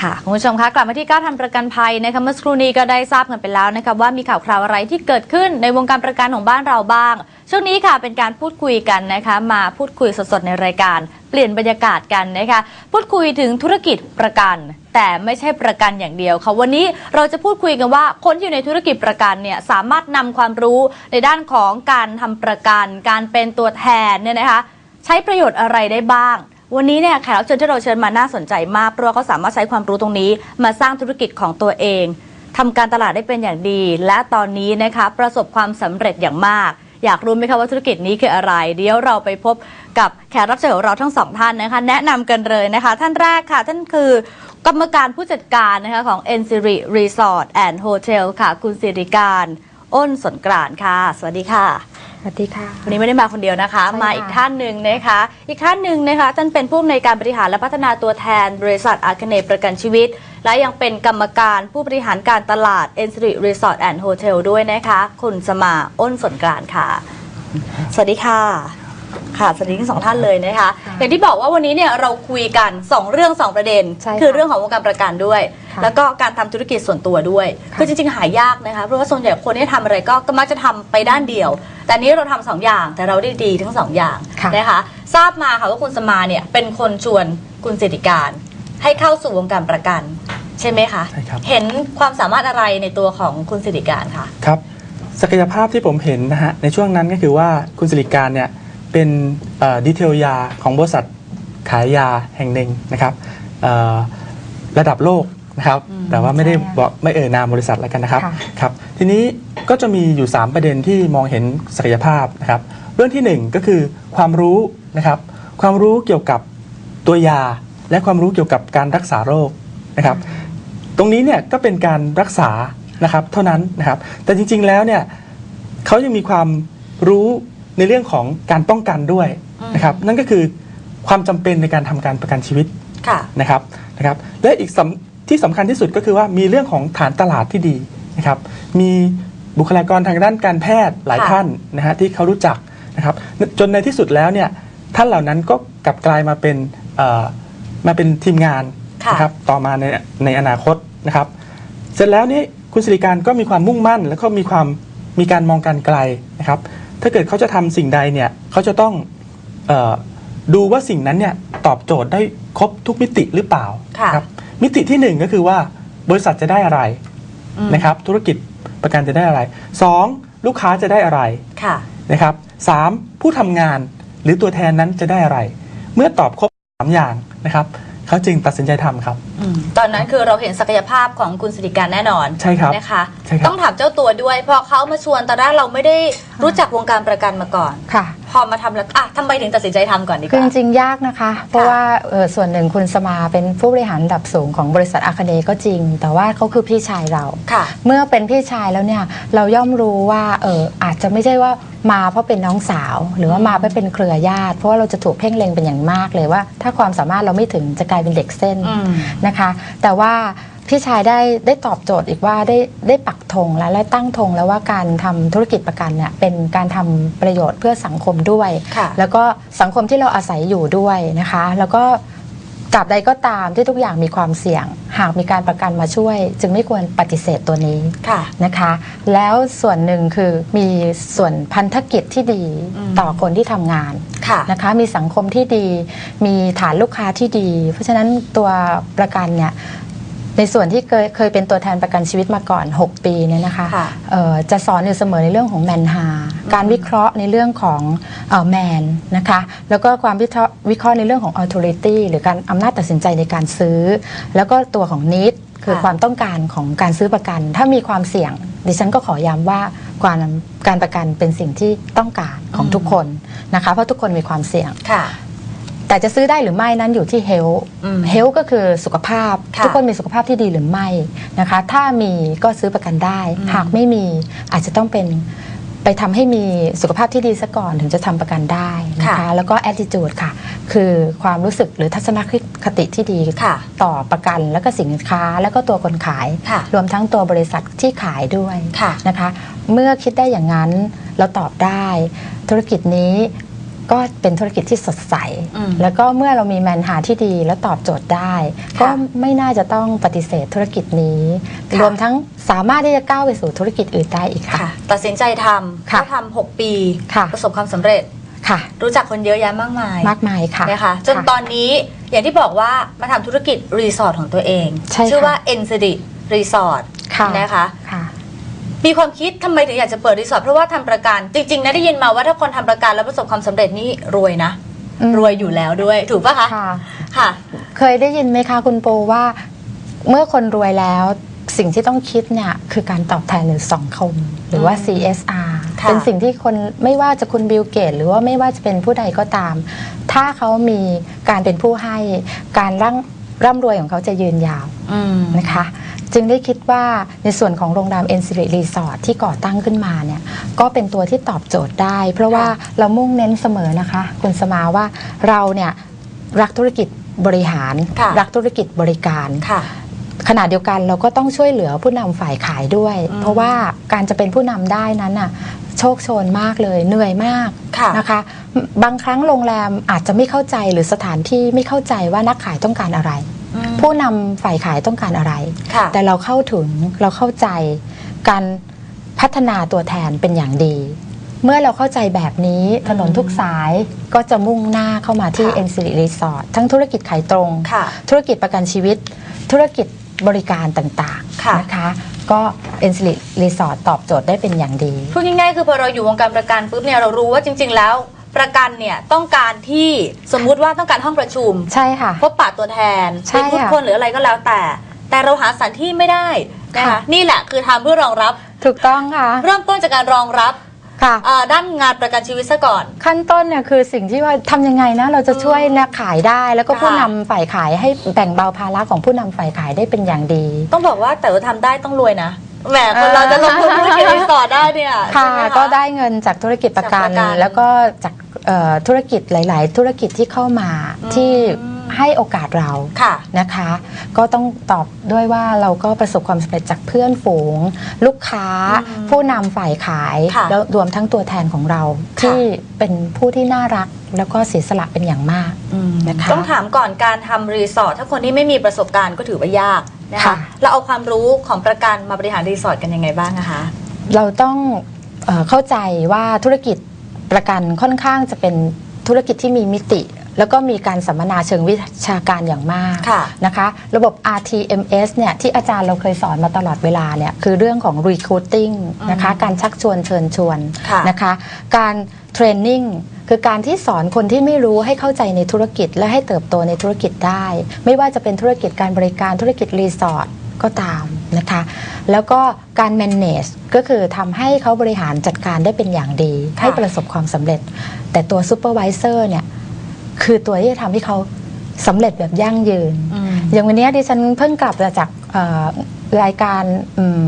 ค่ะคุณผู้ชมคะกลับมาที่ก้าวทำประกันภัยนะคะเมื่อสักครู่นี้ก็ได้ทราบกันไปแล้วนะคะว่ามีข่าวคราวอะไรที่เกิดขึ้นในวงการประกันของบ้านเราบ้าง ช่วงนี้ค่ะเป็นการพูดคุยกันนะคะมาพูดคุยสดๆในรายการ เปลี่ยนบรรยากาศกันนะคะพูดคุยถึงธุรกิจประกัน แต่ไม่ใช่ประกันอย่างเดียวค่ะวันนี้เราจะพูดคุยกันว่าคนที่อยู่ในธุรกิจประกันเนี่ยสามารถนำความรู้ในด้านของการทำประกัน การเป็นตัวแทนเนี่ยนะคะ ใช้ประโยชน์อะไรได้บ้าง วันนี้เนี่ยแขกรับเชิญที่เราเชิญมาน่าสนใจมากเพราะเขาสามารถใช้ความรู้ตรงนี้ มาสร้างธุรกิจของตัวเองทำการตลาดได้เป็นอย่างดี และตอนนี้นะคะประสบความสำเร็จอย่างมาก อยากรู้ไหมคะว่าธุรกิจนี้คืออะไร เดี๋ยวเราไปพบกับแขกรับเชิญของเราทั้งสองท่านนะคะ แนะนำกันเลยนะคะ ท่านแรกค่ะ ท่านคือกรรมการผู้จัดการนะคะของ e n s i r i Resort and Hotel ค่ะ คุณสิริการ อ้นสนกรานต์ค่ะ สวัสดีค่ะ สวัสดีค่ะ วันนี้ไม่ได้มาคนเดียวนะคะใช่ค่ะมาอีกท่านหนึ่งนะคะ อีกท่านหนึ่งนะคะท่านเป็นผู้อำนวยการบริหารและพัฒนาตัวแทน บริษัทอาคเนประกันชีวิต และยังเป็นกรรมการผู้บริหารการตลาด e n s r i Resort and Hotel ด้วยนะคะ คุณสมาอ้นสนกรานต์ค่ะ สวัสดีค่ะ ค่ะสวัสดีทั้งสองท่านเลยนะคะค่ะอย่างที่บอกว่าวันนี้เนี่ยเราคุยกัน 2 เรื่อง 2 ประเด็น ใช่ค่ะคือเรื่องของวงการประกันด้วย ค่ะแล้วก็การทำธุรกิจส่วนตัวด้วย ค่ะ คือจริงๆหายากนะคะ เพราะว่าส่วนใหญ่คนที่ทำอะไรก็ก็มักจะทำไปด้านเดียว แต่อันนี้เราทำสองอย่างแต่เราได้ดีทั้งสองอย่างค่ะนะคะ ทราบมาค่ะว่าคุณสมาเนี่ยเป็นคนชวนคุณสิริการ ให้เข้าสู่วงการประกัน ใช่ไหมคะใช่ครับ เห็นความสามารถอะไรในตัวของคุณสิริการคะ ครับ ศักยภาพที่ผมเห็นนะฮะในช่วงนั้นก็คือว่าคุณสิริการเนี่ย เป็นดีเทลยาของบริษัทขายยาแห่งหนึ่งนะครับเอ่อระดับโลกนะครับอืมแต่ว่าไม่ได้ใช่ค่ะบอกไม่เอ่ยนามบริษัทแล้วกันนะครับค่ะครับ ทีนี้ก็จะมีอยู่ 3 ประเด็นที่มองเห็นศักยภาพนะครับ เรื่องที่ 1 ก็คือความรู้นะครับ ความรู้เกี่ยวกับตัวยา และความรู้เกี่ยวกับการรักษาโรคนะครับ ตรงนี้เนี่ยก็เป็นการรักษานะครับเท่านั้นนะครับ แต่จริง ๆแล้วเนี่ยเขายังมีความรู้ ในเรื่องของการป้องกันด้วยนะครับนั่นก็คือความจำเป็นในการทำการประกันชีวิตค่ะนะครับนะครับ และอีกสำที่สำคัญที่สุดก็คือว่ามีเรื่องของฐานตลาดที่ดีนะครับ มีบุคลากรทางด้านการแพทย์หลายค่ะท่านนะฮะที่เขารู้จักนะครับ จนในที่สุดแล้วเนี่ยท่านเหล่านั้นก็กลับกลายมาเป็นเอ่อมาเป็นทีมงานค่ะนะครับต่อมาในในอนาคตนะครับ เสร็จแล้วนี่คุณสิริการก็มีความมุ่งมั่น แล้วก็มีความมีการมองการไกลนะครับ ถ้าเกิดเขาจะทำสิ่งใดเนี่ยเขาจะต้องเออดูว่าสิ่งนั้นเนี่ยตอบโจทย์ได้ครบทุกมิติหรือเปล่าค่ะครับ มิติที่หนึ่งก็คือว่าบริษัทจะได้อะไรอืมนะครับ ธุรกิจประกันจะได้อะไรสองลูกค้าจะได้อะไรค่ะนะครับสามผู้ทำงานหรือตัวแทนนั้นจะได้อะไร เมื่อตอบครบสามอย่างนะครับ เขาจึงตัดสินใจทำครับ อืมตอนนั้นคือเราเห็นศักยภาพของคุณสิริการแน่นอนใช่ครับนะคะ ใช่ครับ ต้องถามเจ้าตัวด้วยเพอเขามาชวนตอนแรกเราไม่ได้รู้จักวงการประกันมาก่อน ค่ะ พอมาทำแล้วอะทำไมถึงตัดสินใจทำก่อนดีกคือจว่า ริงๆ ยากนะคะ เพราะว่าเอ่อส่วนหนึ่งคุณสมาเป็นผู้บริหารระดับสูงของบริษัทอาคเนก็จริง แต่ว่าเขาคือพี่ชายเรา ค่ะ เมื่อเป็นพี่ชายแล้วเนี่ยเราย่อมรู้ว่าเอออาจจะไม่ใช่ว่ามาเพราะเป็นน้องสาว หรือว่ามาเพราะเป็นเครือญาติ เพราะว่าเราจะถูกเพ่งเล็งเป็นอย่างมากเลยว่า ถ้าความสามารถเราไม่ถึงจะกลายเป็นเด็กเส้นอืม นะคะ แต่ว่า พี่ชายได้ได้ตอบโจทย์อีกว่าได้ได้ปักธงแล้วและตั้งธงแล้วว่าการทำธุรกิจประกันเนี่ยเป็นการทำประโยชน์เพื่อสังคมด้วยค่ะแล้วก็สังคมที่เราอาศัยอยู่ด้วยนะคะ แล้วก็ตราบใดก็ตามที่ทุกอย่างมีความเสี่ยง หากมีการประกันมาช่วย จึงไม่ควรปฏิเสธตัวนี้ค่ะนะคะ แล้วส่วนหนึ่งคือมีส่วนพันธกิจที่ดีอืมต่อคนที่ทำงานค่ะนะคะ มีสังคมที่ดี มีฐานลูกค้าที่ดี เพราะฉะนั้นตัวประกันเนี่ย ในส่วนที่เคยเคยเป็นตัวแทนประกันชีวิตมาก่อน 6 ปีเนี่ยนะคะค่ะเอ่อจะสอนอยู่เสมอในเรื่องของแมนฮาการวิเคราะห์ในเรื่องของแมนนะคะ แล้วก็ความวิเคราะห์วิเคราะห์ในเรื่องของ authority หรือการอำนาจตัดสินใจในการซื้อ แล้วก็ตัวของ need คือค่ะความต้องการของการซื้อประกัน ถ้ามีความเสี่ยง ดิฉันก็ขอย้ำว่าการการประกันเป็นสิ่งที่ต้องการของทุกคนนะคะ เพราะทุกคนมีความเสี่ยง ค่ะ แต่จะซื้อได้หรือไม่นั้นอยู่ที่เฮลอืมเฮลก็คือสุขภาพค่ะทุกคนมีสุขภาพที่ดีหรือไม่นะคะ ถ้ามีก็ซื้อประกันได้อืมหากไม่มีอาจจะต้องเป็นไปทำให้มีสุขภาพที่ดีซะก่อนถึงจะทำประกันได้นะคะแล้วก็ attitude ค่ะ คือความรู้สึกหรือทัศนคติที่ดีค่ะต่อประกันแล้วก็สินค้าแล้วก็ตัวคนขายค่ะรวมทั้งตัวบริษัทที่ขายด้วยค่ะนะคะ เมื่อคิดได้อย่างนั้นเราตอบได้ ธุรกิจนี้ ก็เป็นธุรกิจที่สดใสอืมแล้วก็เมื่อเรามีแมนหาที่ดีและตอบโจทย์ได้ ก็ไม่น่าจะต้องปฏิเสธธุรกิจนี้ค่ะรวมทั้งสามารถที่จะก้าวไปสู่ธุรกิจอื่นได้อีกค่ะค่ะตัดสินใจทำค่ะก็ทำหกปีค่ะประสบความสำเร็จค่ะ รู้จักคนเยอะแยะมากมาย มากมายค่ะนะคะจนค่ะตอนนี้อย่างที่บอกว่ามาทำธุรกิจรีสอร์ทของตัวเองใช่ค่ะชื่อว่า e n s i d i r e s o r t ค่ะนะคะค่ะ มีความคิดทำไมถึงอยากจะเปิดรีสอร์ทเพราะว่าทำประกัน จริงๆนะได้ยินมาว่าถ้าคนทำประกันแล้วประสบความสำเร็จนี่รวยนะ อืม รวยอยู่แล้วด้วย ถูกปะคะค่ะ ค่ะ เคยได้ยินไหมคะคุณโปว่า เมื่อคนรวยแล้วสิ่งที่ต้องคิดเนี่ยคือการตอบแทนหรือสังคม หรือว่าอืม CSR ค่ะ เป็นสิ่งที่คนไม่ว่าจะคุณบิลเกต หรือว่าไม่ว่าจะเป็นผู้ใดก็ตาม ถ้าเขามีการเป็นผู้ให้การร่ำร่ำรวยของเขาจะยืนยาวอืม นะคะ จึงได้คิดว่าในส่วนของโรงแรมเอ็นซิริรีสอร์ทที่ก่อตั้งขึ้นมาเนี่ยก็เป็นตัวที่ตอบโจทย์ได้ เพราะว่าเรามุ่งเน้นเสมอนะคะ คุณสมาว่าเราเนี่ยรักธุรกิจบริหารค่ะรักธุรกิจบริการค่ะขณะเดียวกันเราก็ต้องช่วยเหลือผู้นำฝ่ายขายด้วยอืมเพราะว่าการจะเป็นผู้นำได้นั้นน่ะโชคโชนมากเลยเหนื่อยมากค่ะนะคะ บางครั้งโรงแรมอาจจะไม่เข้าใจหรือสถานที่ไม่เข้าใจว่านักขายต้องการอะไรอืม ผู้นำฝ่ายขายต้องการอะไรค่ะแต่เราเข้าถึงเราเข้าใจการพัฒนาตัวแทนเป็นอย่างดี เมื่อเราเข้าใจแบบนี้ถนนทุกสายก็จะมุ่งหน้าเข้ามาที่ค่ะเอ็นซิลิรีสอร์ททั้งธุรกิจขายตรงค่ะธุรกิจประกันชีวิต ธุรกิจบริการต่างค่ะๆนะคะก็เอ็นซิลิรีสอร์ทตอบโจทย์ได้เป็นอย่างดีพูดง่ายๆคือพอเราอยู่วงการประกันปุ๊บเนี่ยเรารู้ว่าจริง ๆ แล้ว ประกันเนี่ยต้องการที่สมมุติว่าต้องการห้องประชุม ใช่ค่ะ พบปะตัวแทนใช่เป็นผู้ค่ะคนหรืออะไรก็แล้วแต่ แต่เราหาสถานที่ไม่ได้นะคะค่ะนี่แหละคือทำเพื่อรองรับ ถูกต้องค่ะเริ่มต้นจากการรองรับค่ะ เอ่อด้านงานประกันชีวิตซะก่อน ขั้นต้นเนี่ยคือสิ่งที่ว่าทำยังไงนะเราจะช่วยนักขายได้ แล้วก็ค่ะ ผู้นำฝ่ายขายให้แบ่งเบาภาระของผู้นำฝ่ายขายได้เป็นอย่างดี ต้องบอกว่าแต่ว่าทำได้ต้องรวยนะ แหมคนเราจะลงทุนธุรกิจรีสอร์ทได้เนี่ยค่ะ ใช่ไหม ก็ได้เงินจากธุรกิจประกัน จากประกันแล้วก็จากเอ่อธุรกิจหลาย ๆ ธุรกิจที่เข้ามาอืม ที่ให้โอกาสเราค่ะ นะคะ ก็ต้องตอบด้วยว่าเราก็ประสบความสำเร็จจากเพื่อนฝูง ลูกค้า อืมผู้นำฝ่ายขาย ค่ะแล้วรวมทั้งตัวแทนของเรา ค่ะ ที่เป็นผู้ที่น่ารักแล้วก็เสียสละเป็นอย่างมาก นะคะ ต้องถามก่อนการทำรีสอร์ทถ้าคนที่ไม่มีประสบการณ์ก็ถือว่ายาก นะคะค่ะเราเอาความรู้ของประกันมาบริหารรีสอร์ทกันยังไงบ้างนะคะ เราต้องเออเข้าใจว่าธุรกิจประกันค่อนข้างจะเป็นธุรกิจที่มีมิติ แล้วก็มีการสัมมนาเชิงวิชาการอย่างมากค่ะนะคะ ระบบ RTMS เนี่ยที่อาจารย์เราเคยสอนมาตลอดเวลาเนี่ยคือเรื่องของ recruiting นะคะอืมการชักชวนเชิญชวนค่ะนะคะ การ training คือการที่สอนคนที่ไม่รู้ให้เข้าใจในธุรกิจและให้เติบโตในธุรกิจได้ ไม่ว่าจะเป็นธุรกิจการบริการธุรกิจรีสอร์ทก็ตามนะคะ แล้วก็การ manage ก็คือทำให้เขาบริหารจัดการได้เป็นอย่างดีค่ะให้ประสบความสำเร็จ แต่ตัว supervisor เนี่ย คือตัวที่จะทำให้เขาสำเร็จแบบยั่งยืนอืมอย่างวันนี้ดิฉันเพิ่งกลับมาจากเอ่อรายการอืม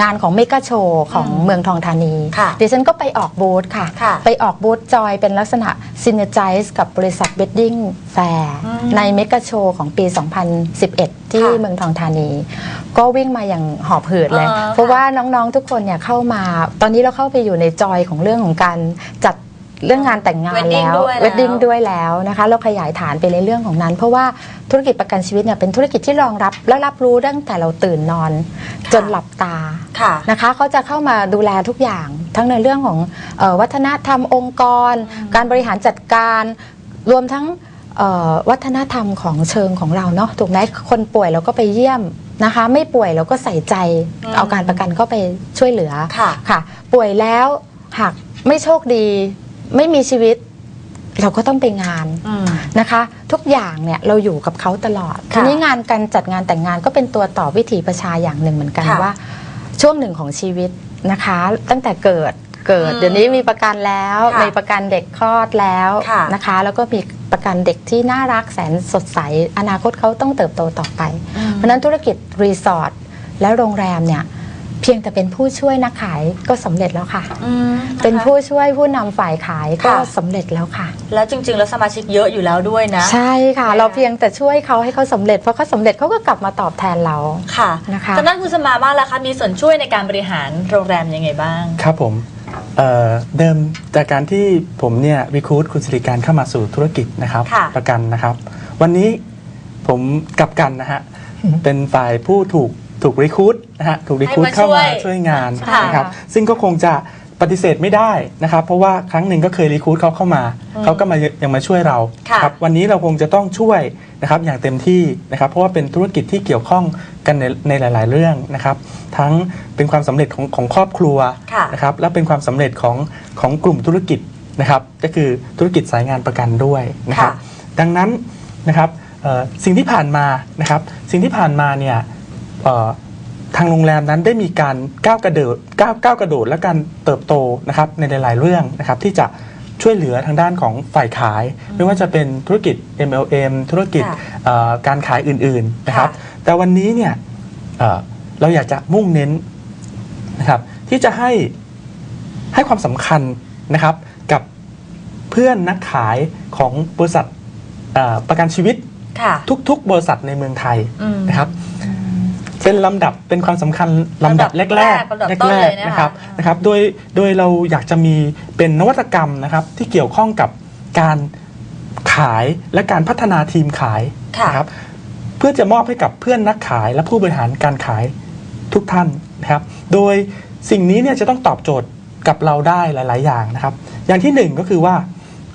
งานของเมก a โชว์ของอืมเมืองทองธานีค่ะดิฉันก็ไปออกบูธค่ะค่ะ ไปออกบูธจอยเป็นลักษณะ Synergize กับบริษัท Wedding Fair อืมในเมก a โชว์ของปี 2011 ที่ค่ะเมืองทองธานี ก็วิ่งมาอย่างหอบหืดเลยอ่าเพราะว่าน้องๆทุกคนเนี่ยเข้ามา ตอนนี้เราเข้าไปอยู่ในจอยของเรื่องของการจัด เรื่องงานแต่งงาน Wedding แล้วด้วยแล้วเวดดิ้งด้วยแล้วนะคะ เราขยายฐานไปในเรื่องของนั้น เพราะว่าธุรกิจประกันชีวิตเนี่ยเป็นธุรกิจที่รองรับ และรับรู้ตั้งแต่เราตื่นนอนค่ะจนหลับตา ค่ะ นะคะเขาจะเข้ามาดูแลทุกอย่าง ทั้งในเรื่องของเออวัฒนธรรมองค์กร การบริหารจัดการ รวมทั้งเอ่อวัฒนธรรมของเชิงของเราเนาะถูกไหมคนป่วยเราก็ไปเยี่ยมนะคะ ไม่ป่วยเราก็ใส่ใจ อืมเอาการประกันเข้าไปช่วยเหลือค่ะค่ะป่วยแล้วหากไม่โชคดี ไม่มีชีวิตเราก็ต้องไปงานอืมนะคะ ทุกอย่างเนี่ยเราอยู่กับเขาตลอดค่ะทีนี้งานการจัดงานแต่งงานก็เป็นตัวต่อวิถีประชาอย่างหนึ่งเหมือนกันค่ะว่า ช่วงหนึ่งของชีวิตนะคะ ตั้งแต่เกิดเกิดอืมเดี๋ยวนี้มีประกันแล้วค่ะมีประกันเด็กคลอดแล้วค่ะนะคะ แล้วก็มีประกันเด็กที่น่ารักแสนสดใส อนาคตเขาต้องเติบโตต่อไปอืมเพราะฉะนั้นธุรกิจรีสอร์ทและโรงแรมเนี่ยเพียงแต่เป็นผู้ช่วยนักขายก็สำเร็จแล้วค่ะ อืมเป็นผู้ช่วยผู้นำฝ่ายขายก็ค่ะ สำเร็จแล้วค่ะ แล้วจริง ๆ แล้วสมาชิกเยอะอยู่แล้วด้วยนะ ใช่ค่ะใช่เราเพียงแต่ช่วยเขาให้เขาสำเร็จเพราะเขาสำเร็จเขาก็กลับมาตอบแทนเรา ค่ะนะคะ ตอนนั้นคุณสมาบ้างล่ะคะมีส่วนช่วยในการบริหารโรงแรมยังไงบ้าง ครับผมเอ่อเดิมจากการที่ผมเนี่ยรีคูดคุณสิริการเข้ามาสู่ธุรกิจนะครับ ค่ะ ประกันนะครับ วันนี้ผมกลับกันนะฮะ เป็นฝ่ายผู้ถูก ถูกรีคูดนะฮะถูกรีคูดให้มาเข้ามาช่วยช่วยงานค่ะนะครับซึ่งก็คงจะปฏิเสธไม่ได้นะครับ เพราะว่าครั้งหนึ่งก็เคยรีคูดเขาเข้ามา เขาก็มายังมาช่วยเราค่ะครับวันนี้เราคงจะต้องช่วยนะครับอย่างเต็มที่นะครับ เพราะว่าเป็นธุรกิจที่เกี่ยวข้องกันในในหลาย ๆ เรื่องนะครับ ทั้งเป็นความสำเร็จของของครอบครัวค่ะนะครับและเป็นความสำเร็จของของกลุ่มธุรกิจนะครับ ก็คือธุรกิจสายงานประกันด้วยนะครับค่ะดังนั้นนะครับเอ่อสิ่งที่ผ่านมานะครับ สิ่งที่ผ่านมาเนี่ยเอ่อ ทางโรงแรมนั้นได้มีการก้าวกระโดดก้าวก้าวกระโดดและการเติบโตนะครับในหลาย ๆ เรื่องนะครับที่จะช่วยเหลือทางด้านของฝ่ายขาย ไม่ว่าจะเป็นธุรกิจ MLM ธุรกิจค่ะเอ่อการขายอื่น ๆ นะครับค่ะแต่วันนี้เนี่ยเอ่อเราอยากจะมุ่งเน้นนะครับที่จะให้ให้ความสำคัญนะครับกับเพื่อนนักขายของบริษัทเอ่อประกันชีวิตค่ะทุก ๆ บริษัทในเมืองไทยอืมนะครับ เป็นลำดับเป็นความสำคัญลำดับลำดับแรกลำดับๆต้นแรเลกยนะคะๆนะครับนะครับโดยโดยเราอยากจะมีเป็นนวัตกรรมนะครับที่เกี่ยวข้องกับการขายและการพัฒนาทีมขายค่ะนะครับเพื่อจะมอบให้กับเพื่อนนักขายและผู้บริหารการขายทุกท่านนะครับ โดยสิ่งนี้เนี่ยจะต้องตอบโจทย์กับเราได้หลาย ๆ อย่างนะครับ อย่างที่หนึ่งก็คือว่า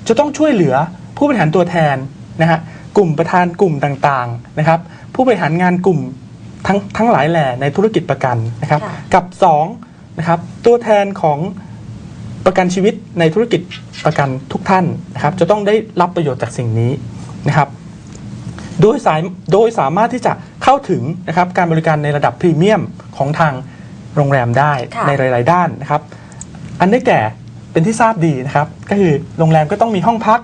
จะต้องช่วยเหลือผู้บริหารตัวแทนนะฮะกลุ่มประธานกลุ่มต่าง ๆ นะครับ ผู้บริหารงานกลุ่ม ทั้งทั้งหลายแหล่ในธุรกิจประกันนะครับค่ะกับ2นะครับตัวแทนของประกันชีวิตในธุรกิจประกันทุกท่านนะครับ จะต้องได้รับประโยชน์จากสิ่งนี้นะครับ โดยสายโดยสามารถที่จะเข้าถึงนะครับการบริการในระดับพรีเมียมของทางโรงแรมได้ค่ะในหลาย ๆ ด้านนะครับ อันได้แก่เป็นที่ทราบดีนะครับ ก็คือโรงแรมก็ต้องมีห้องพัก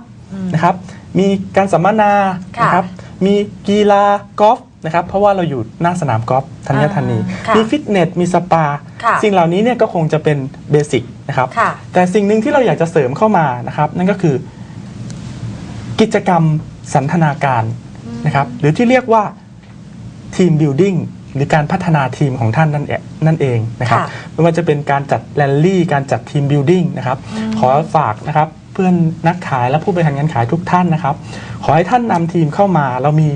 นะครับ มีการสัมมนาค่ะนะครับ มีกีฬากอล์ฟ นะครับ เพราะว่าเราอยู่หน้าสนามกอล์ฟธัญธานีค่ะมีฟิตเนส มีสปา ค่ะสิ่งเหล่านี้เนี่ยก็คงจะเป็นเบสิกนะครับ ค่ะ แต่สิ่งหนึ่งที่เราอยากจะเสริมเข้ามานะครับ นั่นก็คือ กิจกรรมสันทนาการนะครับ หรือที่เรียกว่าทีมบิ l ดิ้งหรือการพัฒนาทีมของท่านนั่นเองนั่นเองนะครับ ค่ะ ไม่ว่าจะเป็นการจัดแรลลี่ การจัดทีมบิ l ดิ้งนะครับ ขอฝากนะครับเพื่อนนักขายและผู้บริหารงานขายทุกท่านนะครับ ขอให้ท่านนำทีมเข้ามา เรามี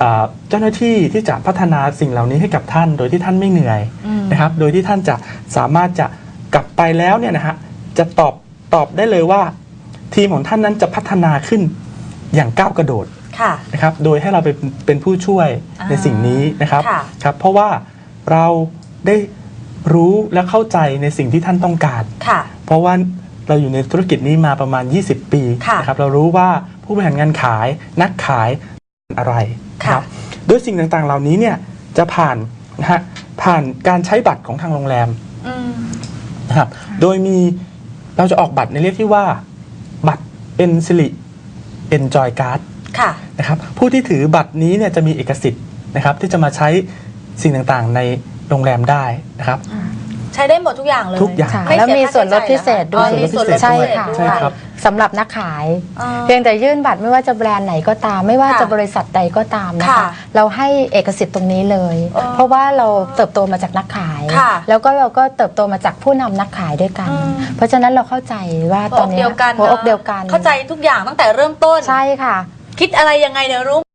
เอ่อเจ้าหน้าที่ที่จะพัฒนาสิ่งเหล่านี้ให้กับท่าน โดยที่ท่านไม่เหนื่อยอืมนะครับ โดยที่ท่านจะสามารถจะกลับไปแล้วเนี่ยนะฮะจะตอบตอบได้เลยว่า ทีมของท่านนั้นจะพัฒนาขึ้นอย่างก้าวกระโดดค่ะนะครับ โดยให้เราเป็นเป็นผู้ช่วยอ่าในสิ่งนี้นะครับค่ะครับ เพราะว่าเราได้รู้และเข้าใจในสิ่งที่ท่านต้องการค่ะเพราะว่าเราอยู่ในธุรกิจนี้มาประมาณ 20 ปีค่ะนะครับเรารู้ว่าผู้บริหารงานขาย นักขาย อะไรค่ะครับโดยสิ่งต่างๆ เหล่านี้เนี่ยจะผ่านนะฮะผ่านการใช้บัตรของทางโรงแรมอืมนะครับ โดยมีเราจะออกบัตรในเรียกที่ว่า บัตรเป็นสิริ Enjoy Card ค่ะนะครับ ผู้ที่ถือบัตรนี้เนี่ยจะมีเอกสิทธิ์นะครับ ที่จะมาใช้สิ่งต่างๆ ในโรงแรมได้นะครับ ใช้ได้หมดทุกอย่างเลยทุกอย่างค่ะไม่แล้วเสียมีค่าส่วนลดใช้พิเศษด้วยอ๋อมีส่วนลดใช่พิเศษค่ะด้วยใช่ครับ สำหรับนักขาย อ่า เพียงแต่ยื่นบัตรไม่ว่าจะแบรนด์ไหนก็ตาม ไม่ว่าค่ะจะบริษัทใดก็ตามนะคะ ค่ะเราให้เอกสิทธิ์ตรงนี้เลย อ๋อเพราะว่าเราเติบโตมาจากนักขาย ค่ะแล้วก็เราก็เติบโตมาจากผู้นำนักขายด้วยกัน อืม เพราะฉะนั้นเราเข้าใจว่าหัวตออนกนี้เดียวกันหัวอกนะเดียวกันเข้าใจทุกอย่างตั้งแต่เริ่มต้น ใช่ค่ะ คิดอะไรยังไงเนี่ยรู้